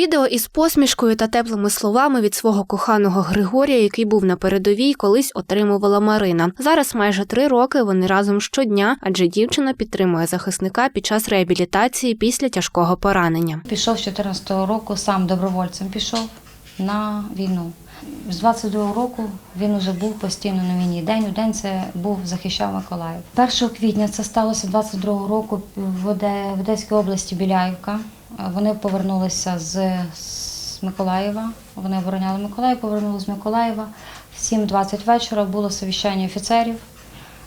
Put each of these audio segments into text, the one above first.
Відео із посмішкою та теплими словами від свого коханого Григорія, який був на передовій, колись отримувала Марина. Зараз майже три роки вони разом щодня, адже дівчина підтримує захисника під час реабілітації після тяжкого поранення. Пішов з 14-го року, сам добровольцем пішов на війну. З 22-го року він вже був постійно на війні. День у день це був захищав Миколаїв. 1 квітня це сталося 22-го року в Одеській області Біляївка. Вони повернулися з, з Миколаєва. Вони обороняли Миколаїв, повернулися з Миколаєва. В 7.20 вечора було совіщання офіцерів.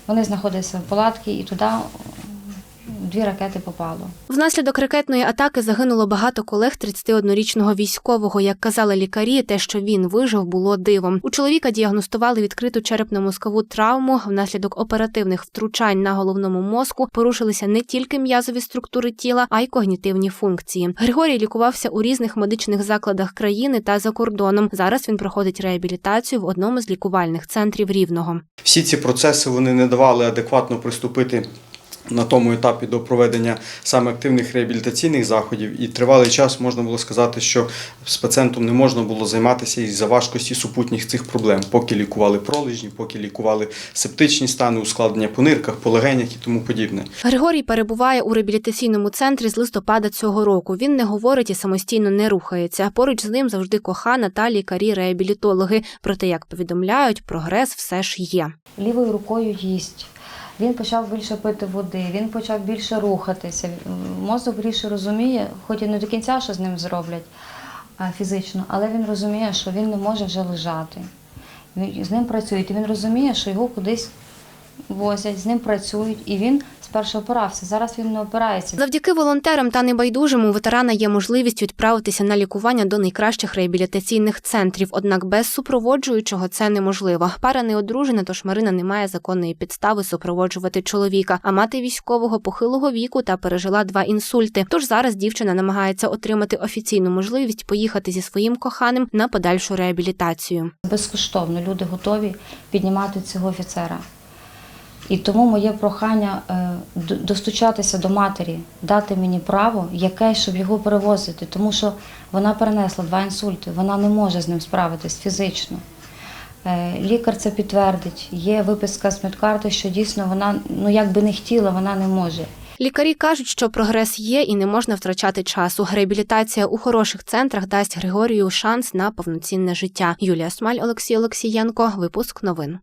Вони знаходилися в палатці і туди дві ракети попало. Внаслідок ракетної атаки загинуло багато колег 31-річного військового. Як казали лікарі, те, що він вижив, було дивом. У чоловіка діагностували відкриту черепно-мозкову травму. Внаслідок оперативних втручань на головному мозку порушилися не тільки м'язові структури тіла, а й когнітивні функції. Григорій лікувався у різних медичних закладах країни та за кордоном. Зараз він проходить реабілітацію в одному з лікувальних центрів рівного. Всі ці процеси вони не давали адекватно приступити на тому етапі до проведення саме активних реабілітаційних заходів, і тривалий час можна було сказати, що з пацієнтом не можна було займатися із-за важкості супутніх цих проблем, поки лікували пролежні, поки лікували септичні стани, ускладнення по нирках, по легенях і тому подібне. Григорій перебуває у реабілітаційному центрі з листопада цього року. Він не говорить і самостійно не рухається. Поруч з ним завжди кохана та лікарі-реабілітологи. Проте, як повідомляють, прогрес все ж є. лівою рукою їсть. Він почав більше пити води, він почав більше рухатися. Мозок більше розуміє, хоч і не до кінця, що з ним зроблять фізично, але він розуміє, що він не може вже лежати. З ним працюють, і він розуміє, що його кудись возять, з ним працюють, і він спершу опирався. Зараз він не опирається. Завдяки волонтерам та небайдужим у ветерана є можливість відправитися на лікування до найкращих реабілітаційних центрів. Однак без супроводжуючого це неможливо. Пара не одружена, тож Марина не має законної підстави супроводжувати чоловіка. А мати військового похилого віку та пережила два інсульти. Тож зараз дівчина намагається отримати офіційну можливість поїхати зі своїм коханим на подальшу реабілітацію. Безкоштовно люди готові піднімати цього офіцера. І тому моє прохання е, достучатися до матері, дати мені право якесь, щоб його перевозити, тому що вона перенесла два інсульти, вона не може з ним справитись фізично. Е, Лікар це підтвердить. Є виписка з медкарти, що дійсно вона, ну як би не хотіла, вона не може. Лікарі кажуть, що прогрес є і не можна втрачати часу. Реабілітація у хороших центрах дасть Григорію шанс на повноцінне життя. Юлія Смаль, Олексій Олексієнко. Випуск новин.